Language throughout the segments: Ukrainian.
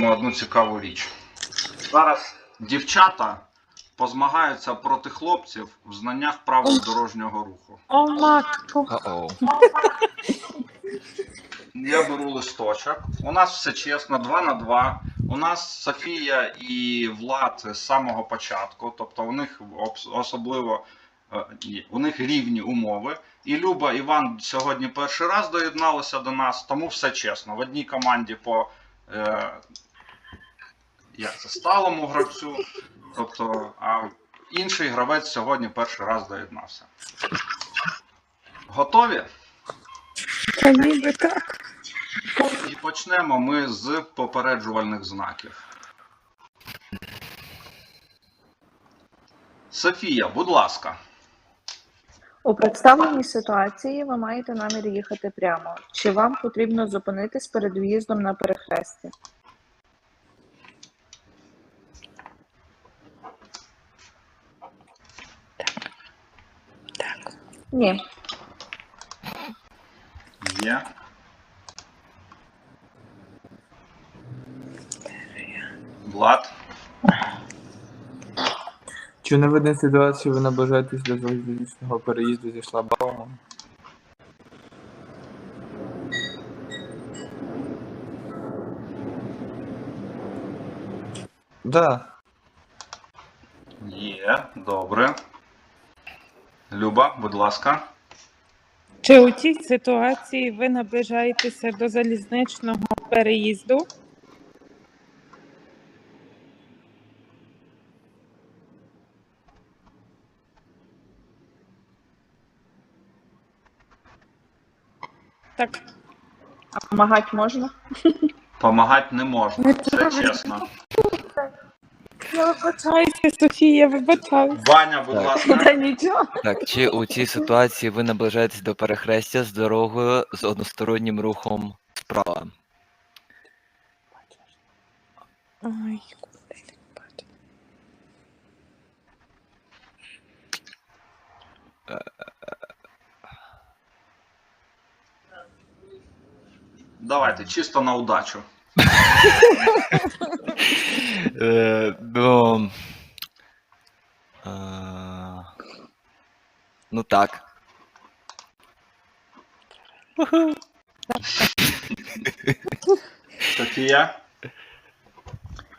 зробимо одну цікаву річ. Зараз дівчата позмагаються проти хлопців в знаннях правил дорожнього руху. О, матко. Я беру листочок. У нас все чесно, 2 на 2. У нас Софія і Влад з самого початку, тобто у них особливо е, у них рівні умови. І Люба Іван сьогодні перший раз доєдналися до нас, тому все чесно. В одній команді по е, як це, сталому гравцю, тобто, а інший гравець сьогодні перший раз доєднався. Готові? Ніби так. І почнемо ми з попереджувальних знаків. Софія, будь ласка. У представленій ситуації ви маєте намір їхати прямо. Чи вам потрібно зупинитись перед в'їздом на перехрестя? Ні. Є. Влад. Чи не видно ситуацію ви наближаєтесь до залізничного переїзду зі шлагбаумом? Да. Є. Добре. Люба, будь ласка. Чи у цій ситуації ви наближаєтеся до залізничного переїзду? Так. А помагати можна? Помагати не можна. Це чесно. Я вибачаюся, Софія, вибачаюся. Ваня, будь Так. ласка. Та нічого. Так, чи у цій ситуації ви наближаєтесь до перехрестя з дорогою з одностороннім рухом справа? Ай, куди я не бачу. Давайте, чисто на удачу. Е, ну, е, ну так. Софія.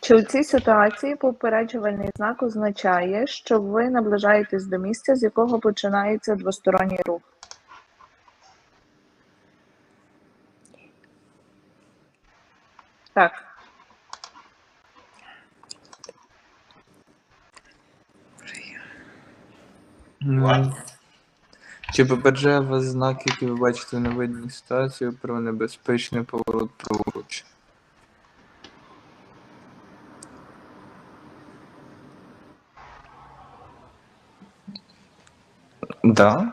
Чи у цій ситуації попереджувальний знак означає, що ви наближаєтесь до місця, з якого починається двосторонній рух? Так. Чи попереджає вас знак, який ви бачите в невидній ситуації про небезпечний поворот праворуч? Да.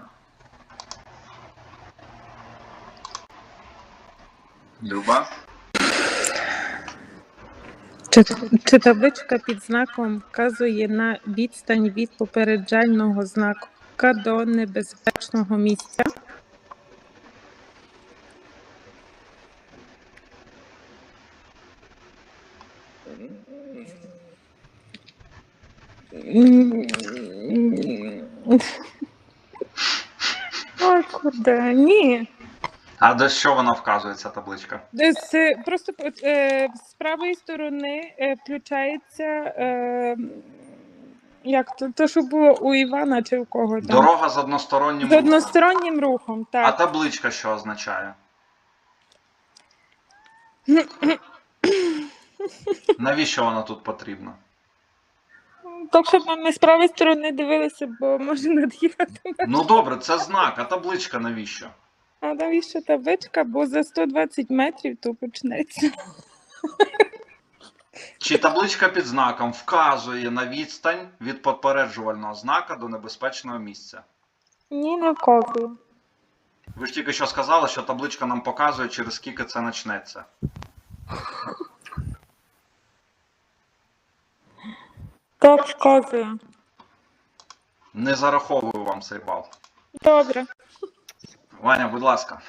Люба. Чи, чи табличка під знаком вказує на відстань від попереджального знака до небезпечного місця? Ой, куди? Ні. А до що вона вказує, ця табличка? З, просто е, з правої сторони е, включається. Е, як то, то, що було у Івана чи у кого там? Дорога з одностороннім З рухом. одностороннім рухом, А так. табличка що означає? Навіщо вона тут потрібна? Так, щоб ми з правої сторони дивилися, бо може над'їхати. Ну добре, це знак, а табличка навіщо? А навіщо табличка? Бо за 120 метрів то почнеться. Чи табличка під знаком вказує на відстань від попереджувального знака до небезпечного місця? Ні, не вказую. Ви ж тільки що сказали, що табличка нам показує, через скільки це почнеться. Так, вказую. Не зараховую вам цей бал. Добре. Ваня, будь ласка.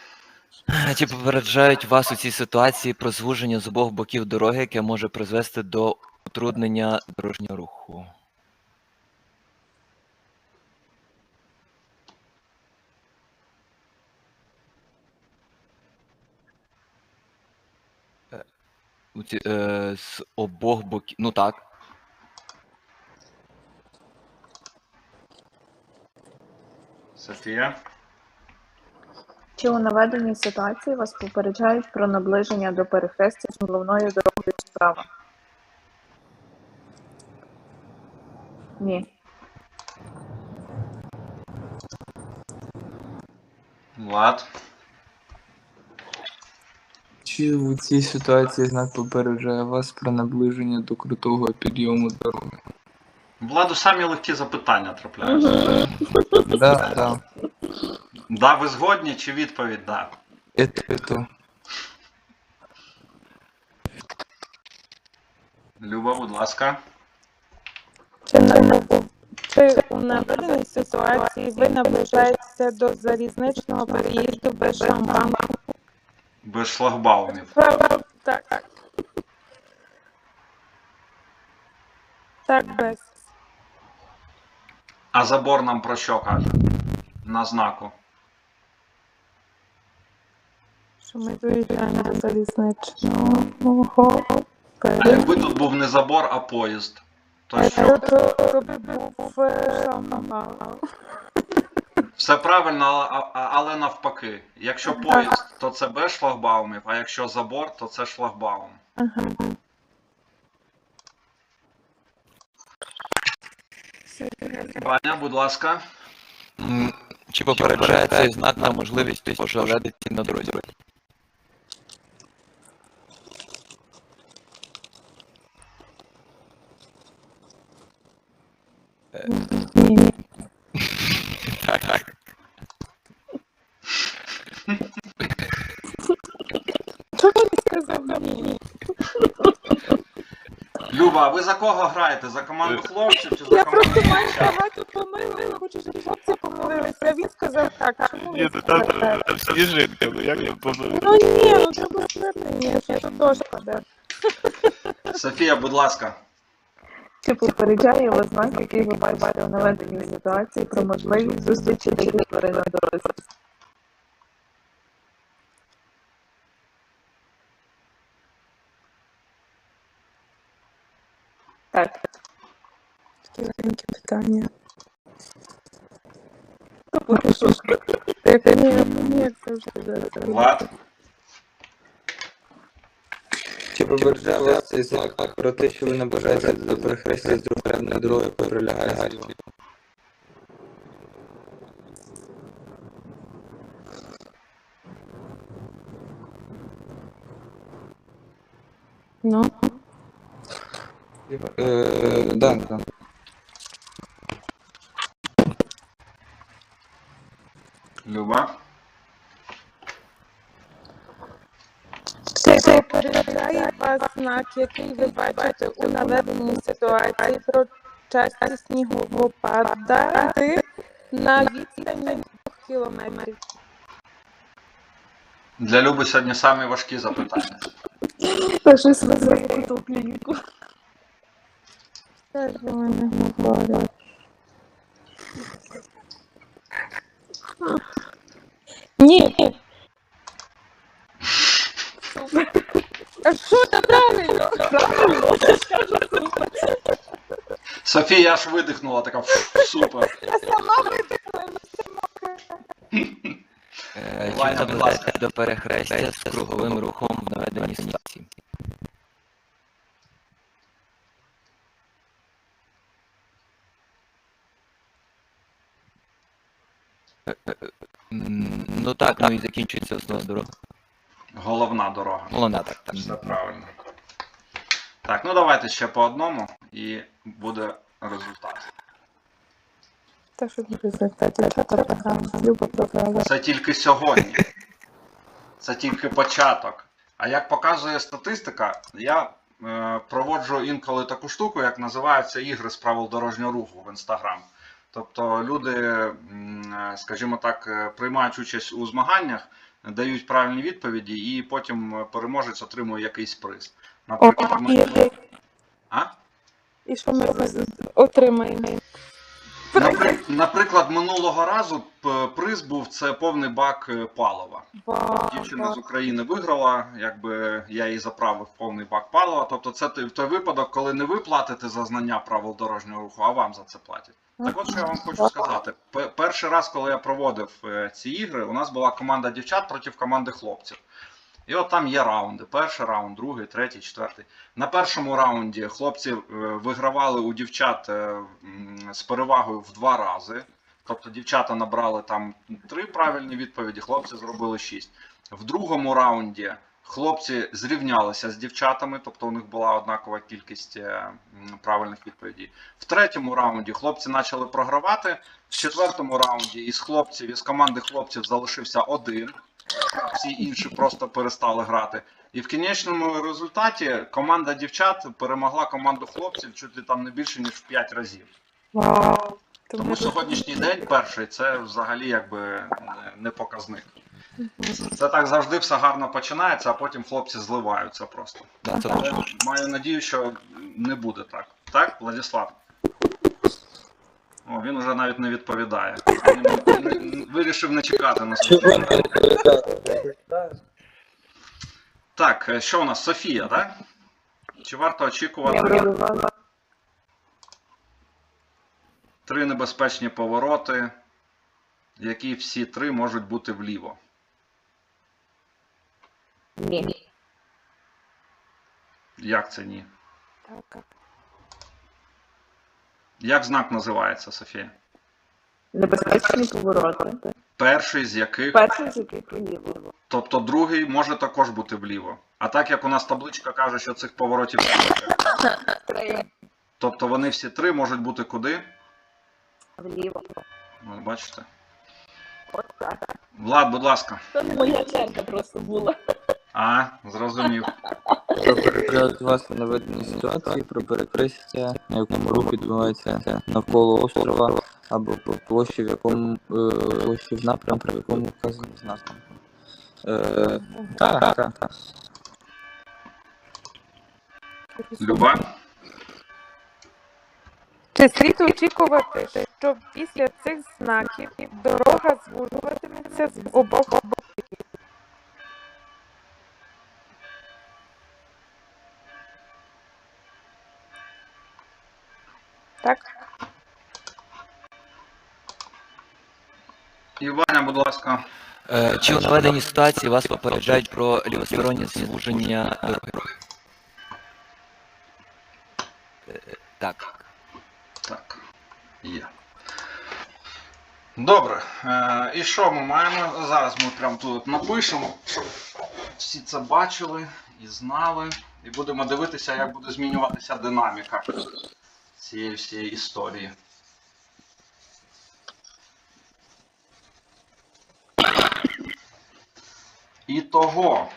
Чи попереджають вас у цій ситуації про звуження з обох боків дороги, яке може призвести до утруднення дорожнього руху? Е, у ці- е, З обох боків. Ну так. Софія. Чи у наведеній ситуації вас попереджають про наближення до перехрестя з головною дорогою справа? Ні. Влад. Чи у цій ситуації знак попереджає вас про наближення до крутого підйому дороги? Владу самі легкі запитання трапляються. Да, да. Да, ви згодні чи відповідь да? І то, і то. Люба, будь ласка. Чи, на, чи у наведеній ситуації ви наближаєтеся до залізничного переїзду без шламбану? Без шлагбаумів. Правда, так. Так, без. А забор нам про що каже? На знаку. Що ми доїжджаємо до залізничного А якби тут був не забор, а поїзд, то що? То, то би був е, шламбаун. Все правильно, а- а- але навпаки. Якщо поїзд, то це без шлагбаумів, а якщо забор, то це шлагбаум. Ага. Ваня, будь ласка. М, Чи попереджає цей знак на можливість пожежі на дорозі? Так, так. Чого не сказав ні? Люба, а ви за кого граєте? За команду хлопців чи за Я команду просто маю дівчат? багато помилок, хочу, щоб хлопці помилилися. А він сказав так. Чому Ні, ви ну там, сказали? там всі жінки, ну як я помилю? Ну ні, ну треба звернення, що тут дошка, да. Софія, будь ласка. Чи попереджає вас знак, який ви бачите у наведеній ситуації про можливість зустрічі диких тварин на дорозі? Так. Такі маленькі питання. Ні, ні, як завжди. Влад. Чи попереджає вас цей знак про те, що ви наближаєтеся до перехрестя з другою дорогою, яка прилягає? Ну, Е, да, да. Люба. Чи попереджає вас знак, який ви бачите у наведеній ситуації про часті снігопади на відстані 2 кілометрів? Для Люби сьогодні самі важкі запитання. Та щось ви зробили ту клініку. Це ж вони говорять. Ні. А що там правильно? Софія аж видихнула, така «Фу, супер. Я сама ну мокре. Е, Чи наближаєте до перехрестя з круговим рухом в наведеній ситуації? Е, е, Ну так, ну і закінчується основна дорога. Головна дорога. Головна так, так. Все правильно. Так, ну давайте ще по одному і буде результат. Та що буде звертати, дівчата програма, Люба програма. Це тільки сьогодні. Це тільки початок. А як показує статистика, я е, проводжу інколи таку штуку, як називаються ігри з правил дорожнього руху в інстаграм. Тобто люди, е, скажімо так, е, приймають участь у змаганнях дають правильні відповіді, і потім е, переможець отримує якийсь приз. Наприклад, ми... А? і що ми отримаємо? Напри- Наприклад, минулого разу приз був це повний бак е, палива. Дівчина з України виграла, якби я їй заправив повний бак палива. Тобто, це той випадок, коли не ви платите за знання правил дорожнього руху, а вам за це платять. Так от що я вам хочу сказати. Перший раз, коли я проводив е, ці ігри, у нас була команда дівчат проти команди хлопців. І от там є раунди. Перший раунд, другий, третій, четвертий. На першому раунді хлопці е, вигравали у дівчат е, з перевагою в два рази. Тобто дівчата набрали там три правильні відповіді, хлопці зробили шість. В другому раунді хлопці зрівнялися з дівчатами, тобто у них була однакова кількість е, правильних відповідей. В третьому раунді хлопці почали програвати. В четвертому раунді із хлопців, із команди хлопців залишився один. Всі інші просто перестали грати. І в кінечному результаті команда дівчат перемогла команду хлопців чуть ли там не більше ніж в 5 разів. Тому сьогоднішній день перший це взагалі якби не- не показник. Це так завжди все гарно починається, а потім хлопці зливаються просто. Да, це Але точно. маю надію, що не буде так. Так, Владислав? О, він вже навіть не відповідає. Він- він Вирішив не чекати на Так, е, що у нас? Софія, так? Чи варто очікувати три небезпечні повороти, які всі три можуть бути вліво? Ні. Як це ні? Так. Як знак називається, Софія? Небезпечні повороти. Перший з яких, Перший з яких вліво. тобто другий може також бути вліво. А так як у нас табличка каже, що цих поворотів Три. тобто вони всі три можуть бути куди? Вліво. Ну, бачите. От так. Влад, будь ласка. Це моя черга просто була. А, зрозумів. Про перегляд вас на наведеній ситуації, про перехрестя, на якому рух відбувається навколо острова, або по площі, в якому е, площі в напрямку, в якому вказано знаком. Е, так, так, так. Люба? Чи слід очікувати, що після цих знаків дорога звужуватиметься з обох боків? Так? І Ваня, будь ласка. Е, Чи у наведеній ситуації вас попереджають про лівостороннє звуження дороги? Е, Так. Так, є. Добре. Е, і що ми маємо? Зараз ми прямо тут напишемо, щоб всі це бачили і знали. І будемо дивитися, як буде змінюватися динаміка цієї всієї історії. І того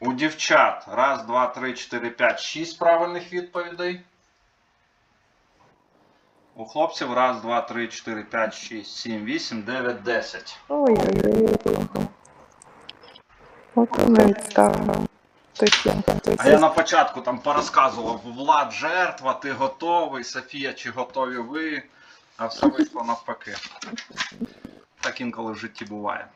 у дівчат раз, два, три, чотири, п'ять, шість правильних відповідей. У хлопців раз, два, три, чотири, п'ять, шість, сім, вісім, дев'ять, десять. Ой-ой-ой. От навіть стало. А я на початку там порозказував, Влад жертва, ти готовий, Софія, чи готові ви? А все вийшло навпаки. Так інколи в житті буває.